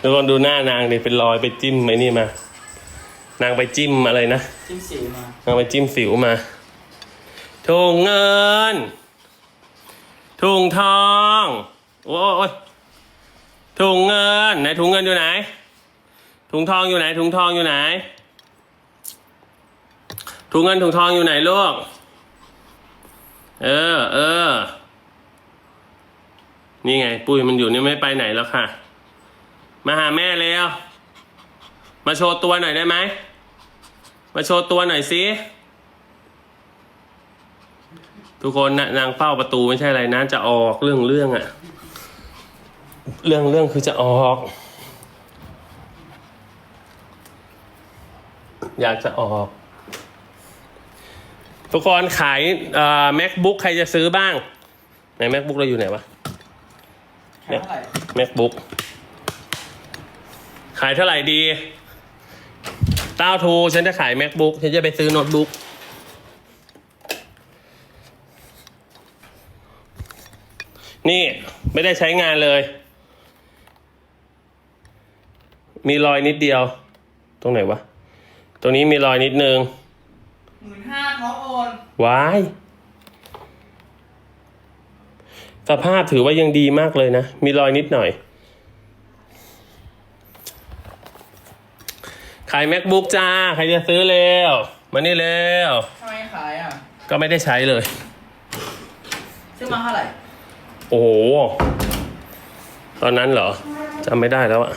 ทุกคนดูหน้านางดิเป็นรอยไปจิ้มไอ้นี่มา นางไปจิ้มอะไรนะ จิ้มสิวมา นางไปจิ้มสิวมาถุงเงินถุงทอง โอ้ยถุงเงินไหนถุงเงินอยู่ไหน ถุงทองอยู่ไหนถุงทองอยู่ไหน ถุงเงินถุงทองอยู่ไหนลูก เออ เออ นี่ไง ปุ้ยมันอยู่นี่ไม่ไปไหนแล้วค่ะ มาหาแม่แล้วมาโชว์ตัวหน่อยได้ไหม มาโชว์ตัวหน่อยสิ ทุกคนนะนางเฝ้าประตูไม่ใช่อะไรนะ จะออกเรื่องเรื่องอะเรื่องเรื่องคือจะออก อยากจะออก ทุกคนขายเอ่อ macbook ใครจะซื้อบ้าง ไหน macbook เราอยู่ไหนวะ ขายเท่าไหร่ macbook ขายเท่าไหร่ดีเต้าทูฉันจะขาย macbook ฉันจะไปซื้อโน้ตบุ๊กนี่ไม่ได้ใช้งานเลย มีรอยนิดเดียว ตรงไหนวะ ตรงนี้มีรอยนิดนึงหมื่นห้าท้องโอน ว้าย สภาพถือว่ายังดีมากเลยนะ มีรอยนิดหน่อย ขาย macbook จ้า ใครจะซื้อเร็ว มานี่เร็ว ทำไมขายอะ ก็ไม่ได้ใช้เลย ซื้อมาเท่าไหร่ โอ้โห ตอนนั้นเหรอจำไม่ได้แล้วอะ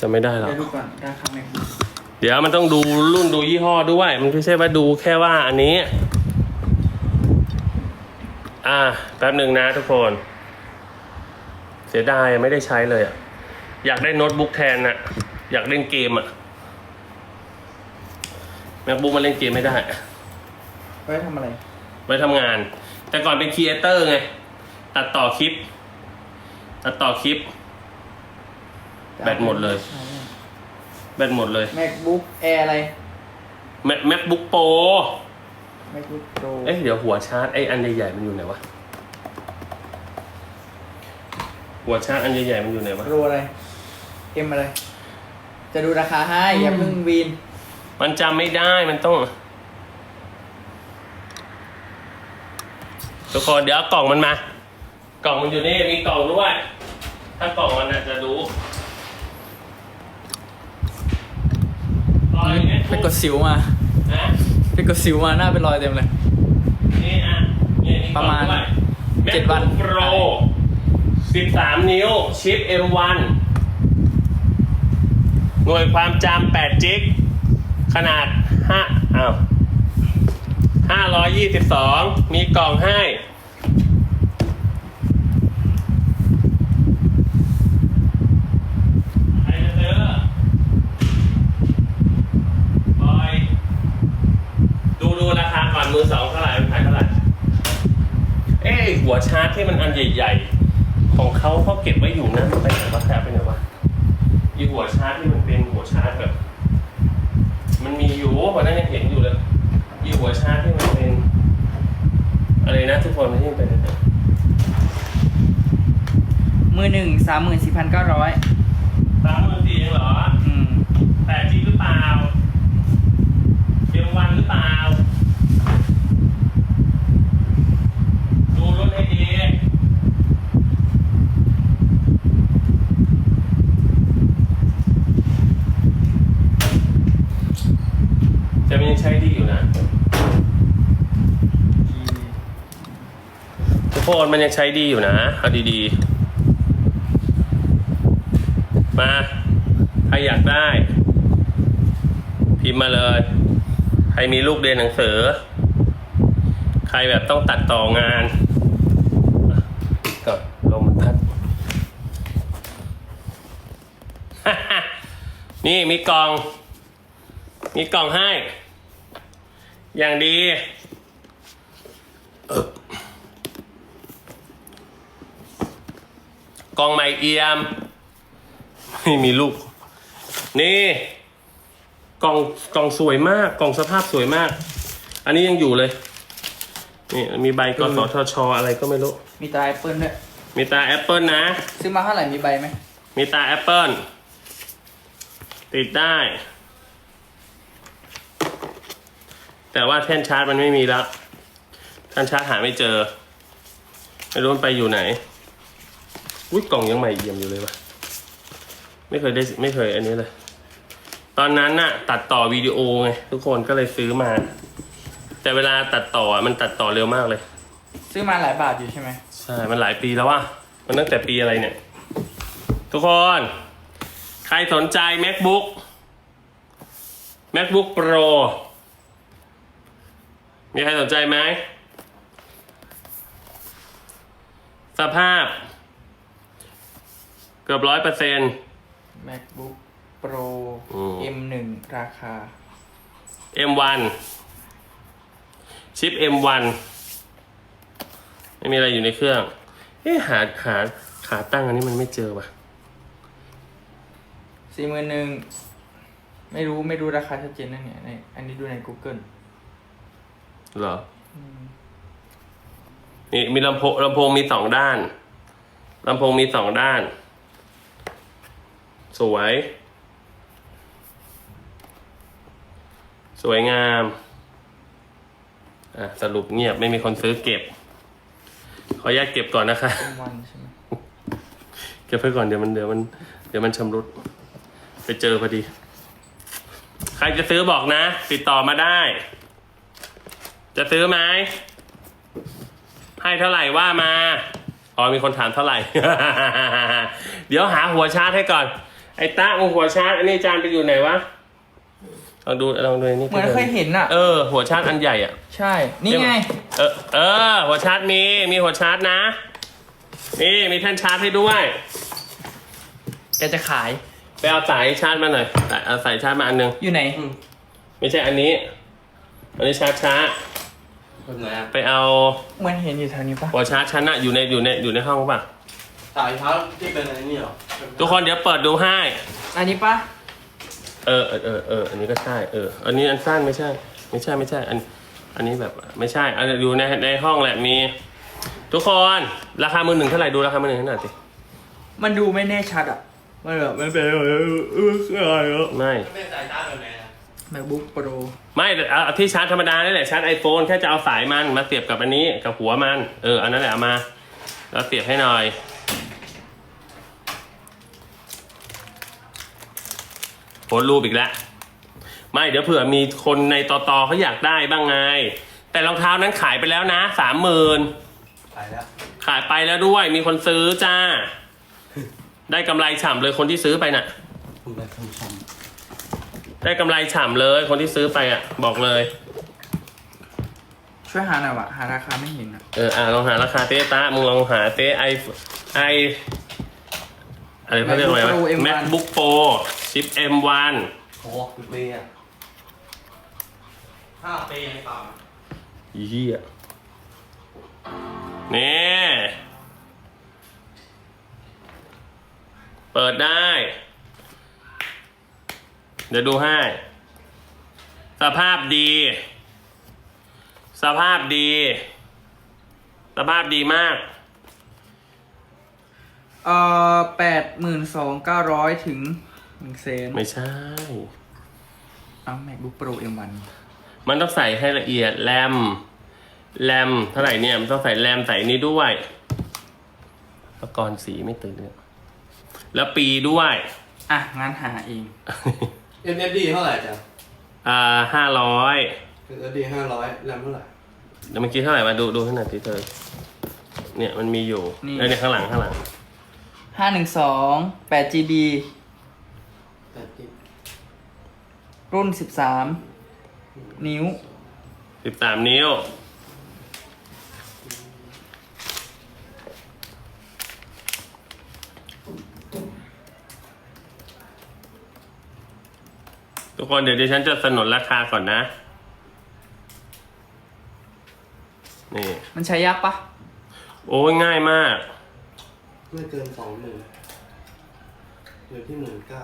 จำไม่ได้แล้ว เดี๋ยวดูก่อนราคาแม็ก เดี๋ยวมันต้องดูรุ่นดูยี่ห้อด้วย มันไม่ใช่ว่าดูแค่ว่าอันนี้ อ่าแป๊บหนึ่งนะทุกคน เสียดายไม่ได้ใช้เลยอะอยากได้โน้ตบุ๊กแทนอะอยากเล่นเกมอะแม c บุ๊กมาเล่นเกมไม่ได้ ไว้ทำอะไร ไว้ทำงาน แต่ก่อนเป็นครีเอเตอร์ไง ตัดต่อคลิป ตัดต่อคลิป แบตหมดเลย แบตหมดเลยแม็กบุ๊กแอร์อะไร Mac- MacBook Pro แม็กบุ๊กโปรเอ๊ะเดี๋ยวหัวชาร์จไอ้อันใหญ่ๆมันอยู่ไหนวะ หัวชาร์จอันใหญ่ๆมันอยู่ไหนวะโปรอะไรเอ็มอะไร จะดูราคาให้อย่าเพิ่งวีน มันจำไม่ได้มันต้อง ทุกคนเดี๋ยวเอากล่องมันมา กล่องมันอยู่นี่มีกล่องด้วย ถ้ากล่องมันน่ะจะรู้รอยเนี่ยไปกดสิวมา นะ ไปกดสิวมาหน้าเป็นรอยเต็มเลย นี่อะนี่มีกล่องประมาณด้วยเจ็ดวัน MacBook Pro 13 นิ้ว ชิป M1 หน่วยความจำ8จิก ขนาด5อ้าว522 มีกล่องให้ ใครจะซื้อบอย ดูดูราคาก่อนมือสองเท่าไหร่ขายเท่าไหร่ เอ้ย หัวชาร์จที่มันอันใหญ่ๆ ของเขาเขาเก็บไว้อยู่นะมันไปไหนวะแคบไปไหนวะอีหัวชาร์จที่มันเป็นหัวชาร์จแบบ มันมีอยู่วันนั้นยังเห็นอยู่เลยอีหัวชาร์จที่มันเป็นอะไรนะทุกคนมันที่มันเป็นอะไรมือหนึ่งสามหมื่นสี่พันเก้าร้อยสามหมื่นสี่เองเหรอ อืมแปดจีหรือเปล่าเอ็มวันหรือเปล่า ดูรถให้ดี แต่มันยังใช้ดีอยู่นะ ทุกค นมันยังใช้ดีอยู่นะ เอาดีๆ มา ใครอยากได้ พิมพ์มาเลย ใครมีลูกเรียนหนังสือ ใครแบบต้องตัดต่องานก็ลมพัด นี่มีกล่อง มีกล่องให้ อย่างดี กล่องใหม่เอี่ยม ไม่มีลูก นี่กล่องกล่องสวยมากกล่องสภาพสวยมาก อันนี้ยังอยู่เลย นี่มีใบกสทชอะไรก็ไม่รู้ มีตาแอปเปิลด้วย มีตาแอปเปิลนะ ซื้อมาเท่าไหร่มีใบไหม มีตาแอปเปิลติดได้ แต่ว่าแท่นชาร์จมันไม่มีแล้วแท่นชาร์จหาไม่เจอ ไม่รู้มันไปอยู่ไหน อุ้ยกล่องยังใหม่เยี่ยมอยู่เลยวะไม่เคยได้ไม่เคยอันนี้เลย ตอนนั้นน่ะ ตัดต่อวิดีโอไงทุกคนก็เลยซื้อมา แต่เวลาตัดต่ออะมันตัดต่อเร็วมากเลย ซื้อมาหลายบาทอยู่ใช่ไหมใช่ มันหลายปีแล้วว่ะมันตั้งแต่ปีอะไรเนี่ย ทุกคน ใครสนใจ macbook macbook pro มีใครสนใจไหม สภาพ เกือบร้อยเปอร์เซ็นต์ MacBook Pro อืม M1 ราคา M1 ชิป M1 ไม่มีอะไรอยู่ในเครื่อง เอ๊ะหาหาขาตั้งอันนี้มันไม่เจอว่ะ สี่หมื่นหนึ่งไม่รู้ไม่รู้ราคาชัดเจนนั่นเนี่ยในอันนี้ดูใน Google เหรอ นี่มีลำโพงลำโพงมีสองด้านลำโพงมีสองด้าน สวย สวยงาม อะ สรุปเงียบไม่มีคนซื้อเก็บ ขออนุญาตเก็บก่อนนะคะ M1 ใช่ไหมเก็บไว้ก่อนเดี๋ยวมันเดี๋ยวมันเดี๋ยวมันชำรุด ไปเจอพอดี ใครจะซื้อบอกนะ ติดต่อมาได้ จะซื้อไหมให้เท่าไหร่ว่ามา อ๋อมีคนถามเท่าไหร่ เดี๋ยวหาหัวชาร์จให้ก่อน ไอ้ตามึงหัวชาร์จอันนี้จานไปอยู่ไหนวะลองดูลองดูนี่เหมือนเคยเห็นอะ เออ หัวชาร์จอันใหญ่อะ ใช่ นี่ไง เออ เออ หัวชาร์จมี มีหัวชาร์จนะ นี่มีแท่นชาร์จให้ด้วยแกจะขาย ไปเอาสายชาร์จมาหน่อยสายเอาสายชาร์จมาอันหนึง อยู่ไหน ไม่ใช่อันนี้ อันนี้ชาร์จช้าแบบไหนอะไปเอา เหมือนเห็นอยู่แถวนี้ปะหัวชาร์จชั้นน่ะอยู่ในอยู่ในอยู่ในห้องป่ะสายเท้าที่เป็นอะไรนี่เหรอ ทุกคนเดี๋ยวเปิดดูให้ อันนี้ปะเออเออเออเอออันนี้ก็ใช่เออ อันนี้อันสั้นไม่ใช่ ไม่ใช่ไม่ใช่ อัน อันนี้แบบไม่ใช่ อันอยู่ในในห้องแหละมี ทุกคนราคามือหนึ่งเท่าไหร่ดูราคามือหนึ่งขนาดสิมันดูไม่แน่ชัดอะ มันแบบมันเป็นเออเอออะไรเออไม่มันเป็นสายชาร์จแบบไหนอะ MacBook Pro ไม่แต่เอาเอาที่ชาร์จธรรมดานี่แหละชาร์จไอโฟนแค่จะเอาสายมันมาเสียบกับอันนี้กับหัวมัน เอออันนั้นแหละเอามาแล้วเสียบให้หน่อย โพสต์รูปอีกแล้วไม่เดี๋ยวเผื่อมีคนในตอตอเขาอยากได้บ้างไง แต่รองเท้านั้นขายไปแล้วนะสามหมื่นสายแล้วขายไปแล้วด้วยมีคนซื้อจ้า ได้กำไรฉ่ำเลยคนที่ซื้อไปน่ะ คุณแบบทำซ้ได้กำไรฉ่ำเลยคนที่ซื้อไปอะ บอกเลย ช่วยหาหน่อยวะหาราคาไม่เห็นอะเอออะลองหาราคาเต้ตามึงลองหาเต้ไอไอ อะไรเขาเรียกอะไรวะ MacBook Pro M1 MacBook Pro ชิป M1 ำโอ้กี่ปีอะห้าปีในเปล่าอีเหี้ยนี่ เปิดได้ เดี๋ยวดูให้ สภาพดี สภาพดี สภาพดีมาก เอ่อแปดหมื่นสองเก้าร้อยถึงหนึ่งเซนไม่ใช่เอา MacBook Pro M1 มันต้องใส่ให้ละเอียดแรมแรมเท่าไหร่เนี่ยมันต้องใส่แรมใส่นี้ด้วยประกรณ์สีไม่ตื่นเนี่ยแล้วปีด้วย อะงั้นหาเองเอ็มเอฟดีเท่าไหร่จ๊ะ อ่าห้าร้อยเอ็มเอฟดีห้าร้อยแรมเท่าไหร่เดี๋ยวเมื่อกี้เท่าไหร่มาดูดูให้หน่อยสิเธอเนี่ยมันมีอยู่นี่ เออเนี่ยข้างหลังข้างหลัง ห้าหนึ่งสองแปด GB แปดกิกรุ่นสิบสามนิ้ว สิบสามนิ้ว ทุกคนเดี๋ยวดิฉันจะสนนราคาก่อนนะ นี่ มันใช้ยากปะ โอ้ยง่ายมาก ไม่เกินสองหมื่นอยู่ที่หมื่นเก้า